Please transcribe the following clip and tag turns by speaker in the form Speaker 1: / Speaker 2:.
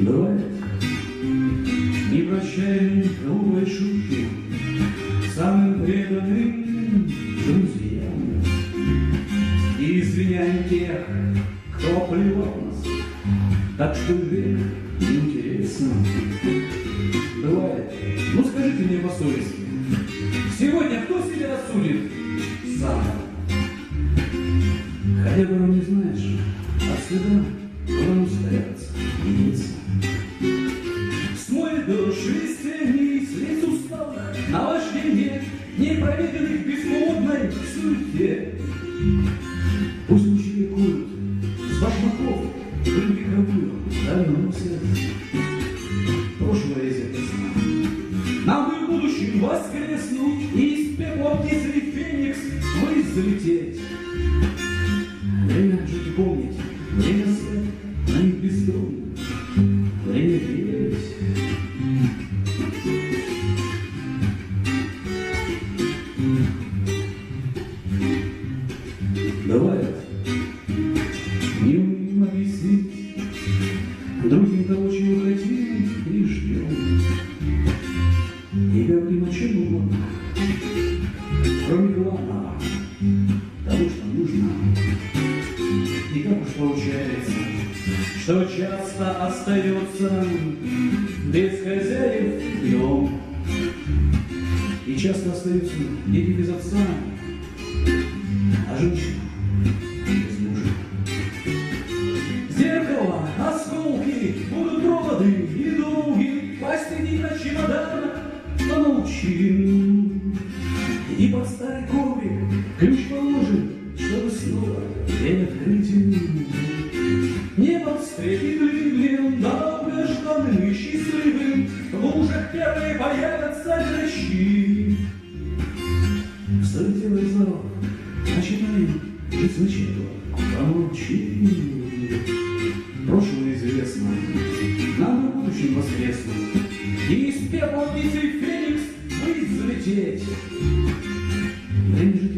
Speaker 1: Бывает, не прощаем грубой шутки Самым преданным друзьям. И извиняем тех, кто плевал нас Так что век неинтересно. Бывает, ну скажите мне по совести Сегодня кто себя осудит? Сам? Хотя бы не знаешь, от стыда куда непроверенных бесплодной суете. Пусть лучи ликуют с башмаков стального сердца. Прошлое сна. Нам бы в будущем воскреснуть и из пепла птицы феникс ввысь залететь. Время жить и помнить, время спать на них бездомно, Бывает, не умеем объяснить другим того, чего хотим и ждем. И говорим о чем угодно, кроме главного, того, что нужно. И как уж получается, что часто остается без хозяев дом. И часто остаются дети без отца, а женщина помолчим. И старый коврик ключ положим, чтобы снова день открытий. Небо встретит ливнем, долгожданным и счастливым, В лужах первые появятся дрожки. Встает тело из ворот, начинаем жить сначала, помолчи. Прошлое известно, нам и будущем воскреснуть, И из пепла птицы взлететь. Да не